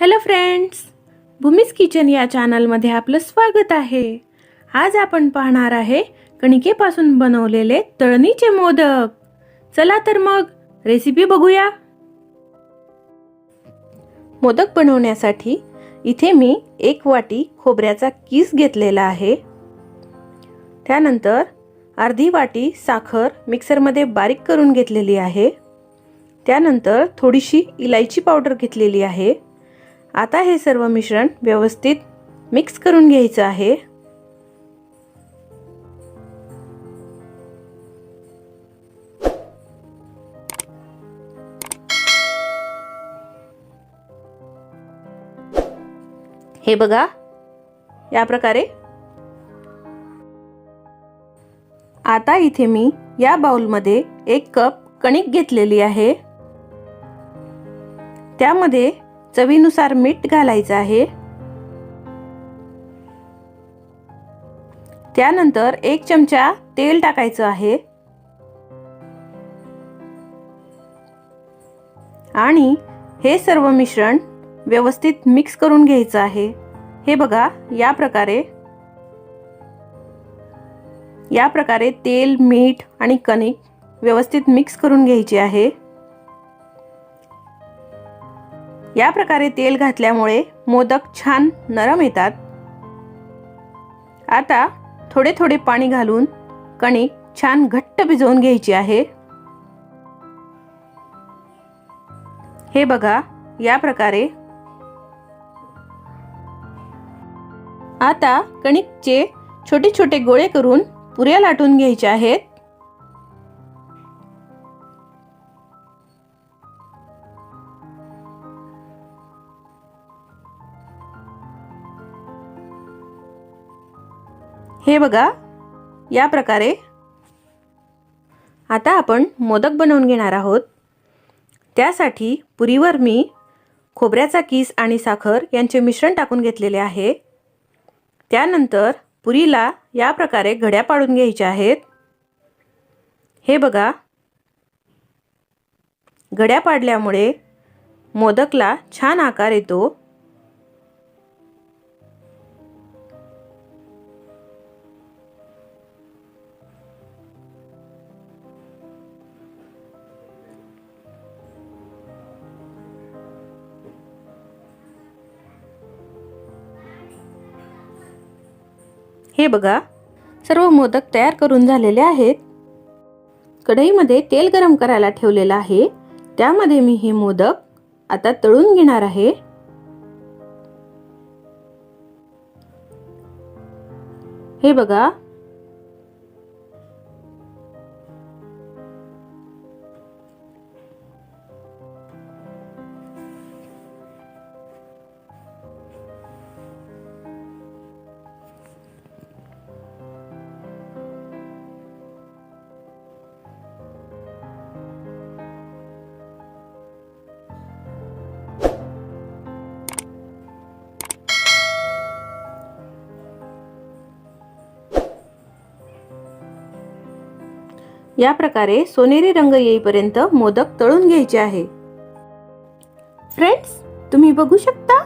Hello friends भूमीज kitchen या चॅनलमध्ये आपलं स्वागत आहे. आज आपण पाहणार आहे कणिकेपासून बनवलेले तळणीचे मोदक. चला तर मग रेसिपी बघूया. मोदक बनवण्यासाठी इथे मी एक वाटी खोबऱ्याचा किस घेतलेला आहे. त्यानंतर अर्धी वाटी साखर मिक्सरमध्ये बारीक करून घेतलेली आहे. त्यानंतर थोडीशी इलायची पावडर घेतलेली आहे. आता हे सर्व मिश्रण व्यवस्थित मिक्स करून घ्यायचं आहे. हे बघा या प्रकारे. आता इथे मी या बाउलमध्ये एक कप कणिक घेतलेली आहे. त्यामध्ये चवीनुसार मीठ घालायचं आहे. त्यानंतर एक चमचा तेल टाकायचं आहे. आणि हे सर्व मिश्रण व्यवस्थित मिक्स करून घ्यायचं आहे. हे बघा या प्रकारे. या प्रकारे तेल मीठ आणि कणिक व्यवस्थित मिक्स करून घ्यायचे आहे. या प्रकारे तेल घातल्यामुळे मोदक छान नरम येतात. आता थोडे थोडे पाणी घालून कणिक छान घट्ट भिजवून घ्यायची आहे. हे बघा या प्रकारे. आता कणिकचे छोटे छोटे गोळे करून पुऱ्या लाटून घ्यायच्या आहेत. हे बघा या प्रकारे. आता आपण मोदक बनवून घेणार आहोत. त्यासाठी पुरीवर मी खोबऱ्याचा किस आणि साखर यांचे मिश्रण टाकून घेतलेले आहे. त्यानंतर पुरीला या प्रकारे घड्या पाडून घ्यायच्या आहेत. हे बघा. घड्या पाडल्यामुळे मोदकला छान आकार येतो. हे बघा. सर्व मोदक तयार करून झालेले आहेत. कढईमध्ये तेल गरम करायला ठेवलेलं आहे. त्यामध्ये मी हे मोदक आता तळून घेणार आहे. हे बघा. या प्रकारे सोनेरी रंग येईपर्यंत मोदक तळून घ्यायचे आहे. फ्रेंड्स तुम्ही बघू शकता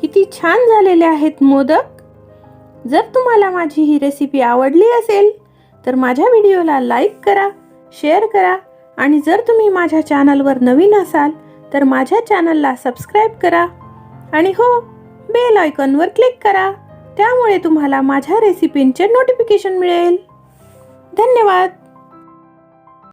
किती छान झालेले आहेत मोदक. जर तुम्हाला माझी ही रेसिपी आवडली असेल तर माझ्या व्हिडिओला लाईक करा शेअर करा आणि जर तुम्ही माझ्या चॅनलवर नवीन असाल तर माझ्या चॅनलला सबस्क्राईब करा आणि हो बेल आयकॉनवर क्लिक करा. त्यामुळे तुम्हाला माझ्या रेसिपींचे नोटिफिकेशन मिळेल. धन्यवाद.